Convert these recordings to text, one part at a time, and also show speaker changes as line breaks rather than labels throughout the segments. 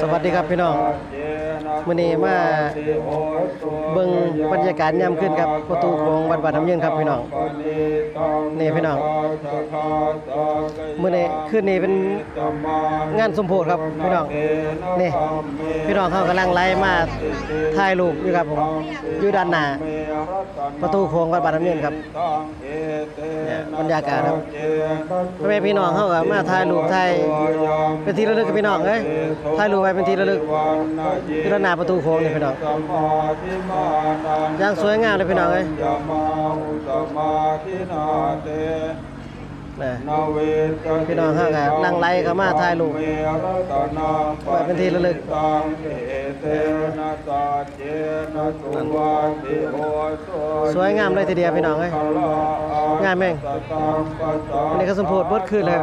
สวัสดีครับพี่น้องมื้อนี้มาเบิ่งบรรยากาศยามขึ้นครับประตูของวัดบาดน้ำยืนครับพี่น้องนี่พี่น้องมื้อนี้คืนนี้เป็นงานสมโพธิครับพี่น้องนี่พี่น้องเขากำลังไล่มาถ่ายรูปอยู่ครับผมอยู่ด้านหน้า ประตูโค้งวัดบาดน้ำยืนครับเนี่ยบรรยากาศครับพ่อแม่พี่น้องเขาก็มาถ่ายรูปถ่ายเป็นที่ระลึกกับพี่น้องเอ้ยถ่ายรูปไว้เป็นที่ระลึกอยู่ด้านหน้าประตูโค้งนี่พี่น้องอย่างสวยงามเลยพี่น้องเอ้ย
นะ
พี่น้องเขาก็นั่งไล่เขามาถ่ายรูปไว้เป็นที่ระลึก
ส
วยงามเลยทีเดียวพี่น้องเอ้ยงามแม่งอันนี้ก็สมโพธิเบิดขึ้นเลย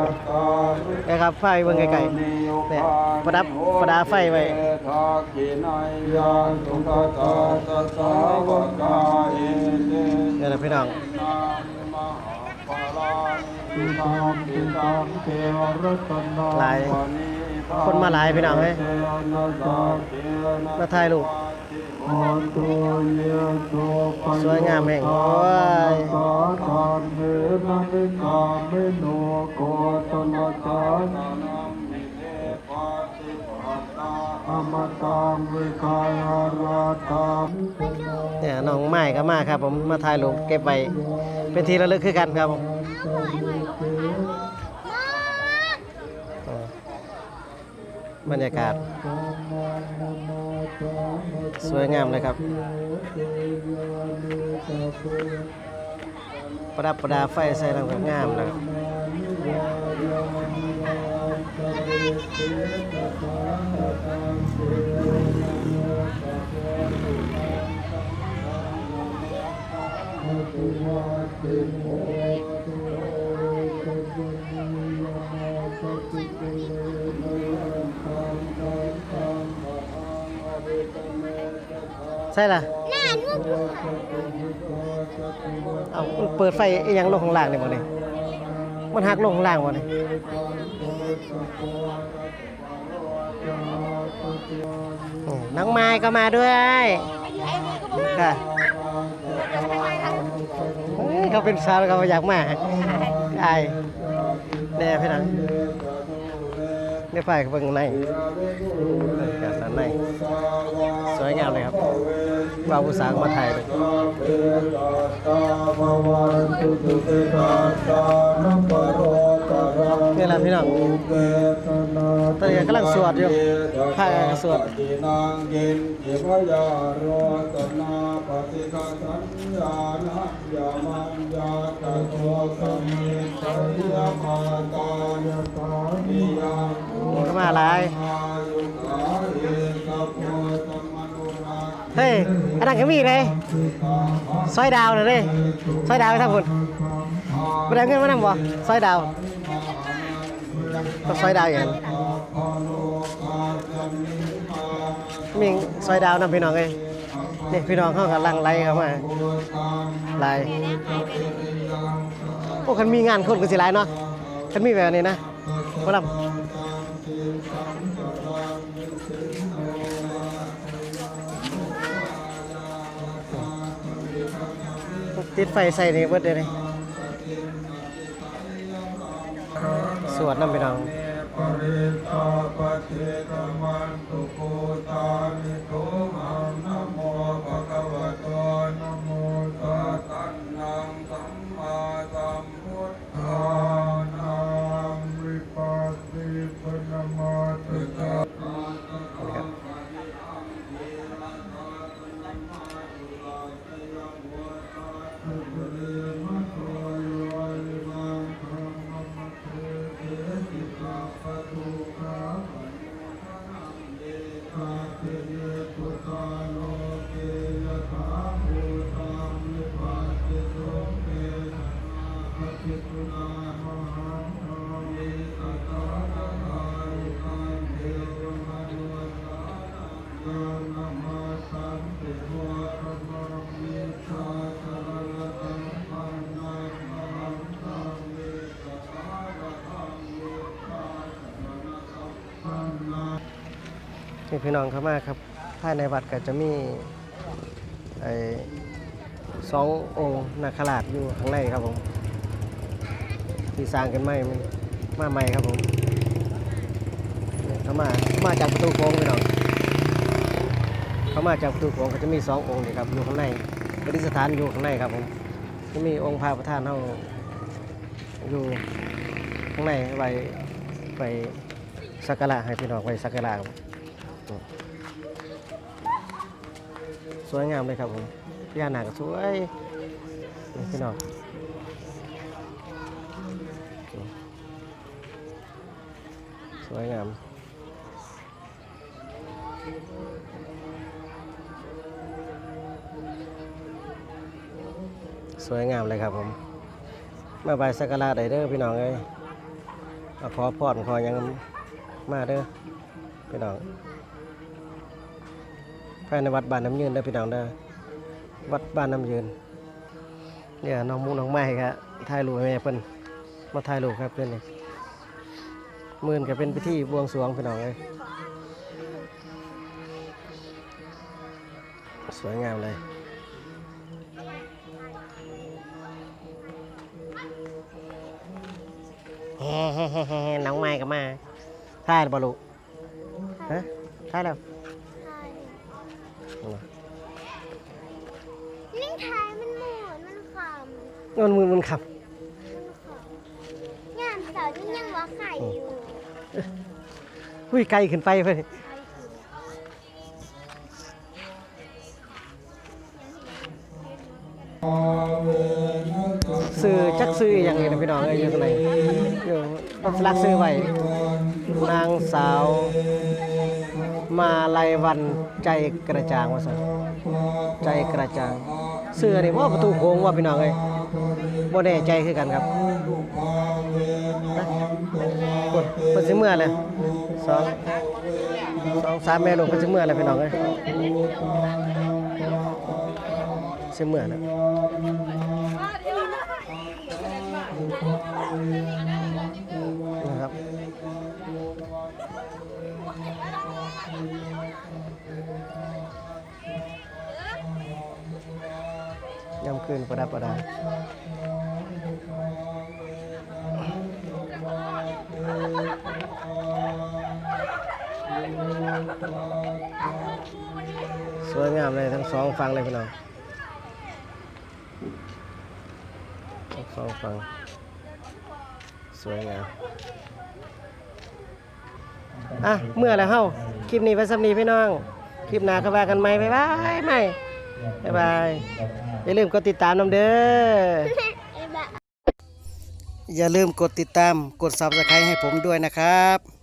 นะครับไฟเบิ่งไกลๆเนี่ยประดับประดาไฟไว้
ทากินัยวกาเอเต
เนี่ยนะพี่น้อง หลายคนมาหลายพี่น้องเฮ้ยมาถ่ายรูปสวยงามแห่งโอ้ย
อมตั งวิกายราตัง
เนี่ยน้องไม้ก็มาครับ ผมมาถ่ายรูปเก็บไว้เป็นที่ระลึกคือกันครับผมบรรยากาศ สวยงามเลยครับ ประดับประดาไฟใส่ลำกับงามนะครับ ใช่ล่ะเอามันเปิดไฟอีหยังลงข้างล่างนี่บ่นี่ มันหักลงข้างล่างบ่นี่อืมน้องไม้ก็มาด้วยค่ะเฮ้ยเขาเป็นสาวแล้วเขาอยากมาไอ้แน่พี่น้อง ได้ไฟเขาเบิ่งในบรรยากาศด้านใน สวยงามเลยครับบ่าวผู้สาวก็มาถ่ายเลยนี่แหละพี่น้องตอนนี้กำลังสวดอยู่พระกำลังสวด
นางเย็นเิพยา มา
หลาย
เฮ้
ยอันนั้นก็มีเลยซอยดาวเลยเด้ซอยดาวไปทางคุณไปได้เงินมานั่งบ่ซอยดาวต้องซอยดาวอย่างนั้มีซอยดาวนำพี่น้องเอ้ยนี่พี่น้องเขากำลังไล่เข้ามาไล่โอ้คันมีงานคนก็สิไล่เนาะคันมีแบบนี้นะพ่อลำ ติดไฟใส่นี่เบิดเลยนี่สวดน้ำพี่น้อง
ปริตาปฏิกมันตุโกตานิโตหังนโมภะคะวะโตนะโมตัสสะ นี่พี่น้
องเข้ามากครับภายในวัดก็จะมีไอ้สององค์นาคราชอยู่ข้างในครับผม ที่สร้างกันใหม่มันมาใหม่ครับผมเขามามาจากประตูโค้งพี่น้องเขามาจากประตูโค้งก็จะมีสององค์นี่ครับอยู่ข้างในประดิษฐานอยู่ข้างในครับผมจะมีองค์พระประธานเท่าอยู่ข้างในไว้ไปสักการะให้พี่น้องไว้สักการะสวยงามเลยครับผมพญานาก็สวยพี่น้อง สวยงามสวยงามเลยครับผม มาไหว้สักการะได้เด้อพี่น้องเอ้ยขอพรขอหยังมาเด้อพี่น้องภายในวัดบ้านน้ำยืนเด้อพี่น้องเด้อวัดบ้านน้ำยืนเนี่ยน้องมุกน้องไม้ครับถ่ายรูปแม่เพิ่นมาถ่ายรูปครับเพื่อนนี่ มื่นก็เป็นพิธีบวงสรวงพี่น้องเลยสวยงามเลยเฮ้เฮ้เฮ้เฮ้น้องไม้ก็มาท่ายบอลูกฮะท่ายแล้ว
นิ่งทายมันหมุนมันข
เงินมือมันขับำ
งานเสาร์ที่ยังว่าไข่อยู่
อุ้ยไกลขึ้นไปไปซื้อจักซื้ออย่างนี้นะพี่น้องเอ้ยอยู่ข้างในอยู่ต้องสลักซื้อไว้นางสาว มาลายวันใจกระจ่างว่าสันใจกระจ่างเสื้อนี่ว่าประตูโค้งว่าพี่น้องเอ้ยบ่แน่ใจคือกันครับ เพิ่นสิเมื่อเลยสองสองสามแม่ลูกเพิ่นสิเมื่อเลยพี่น้องเอ้ยสิเมื่อแล้วนะครับย่ำคืนประดับประดา สวยงามเลยทั้งสองฝั่งเลยพี่น้องทั้งสองฝั่งสวยงามอะเมื่อแล้วเฮ้าคลิปนี้ไว้สำนีพี่น้อง คลิปหน้าก็ว่ากันใหม่บ๊ายบายใหม่บ๊ายบายอย่าลืมกดติดตามน้ำเด้อ
ไอ้บ้า
อย่าลืมกดติดตาม กด subscribe ให้ผมด้วยนะครับ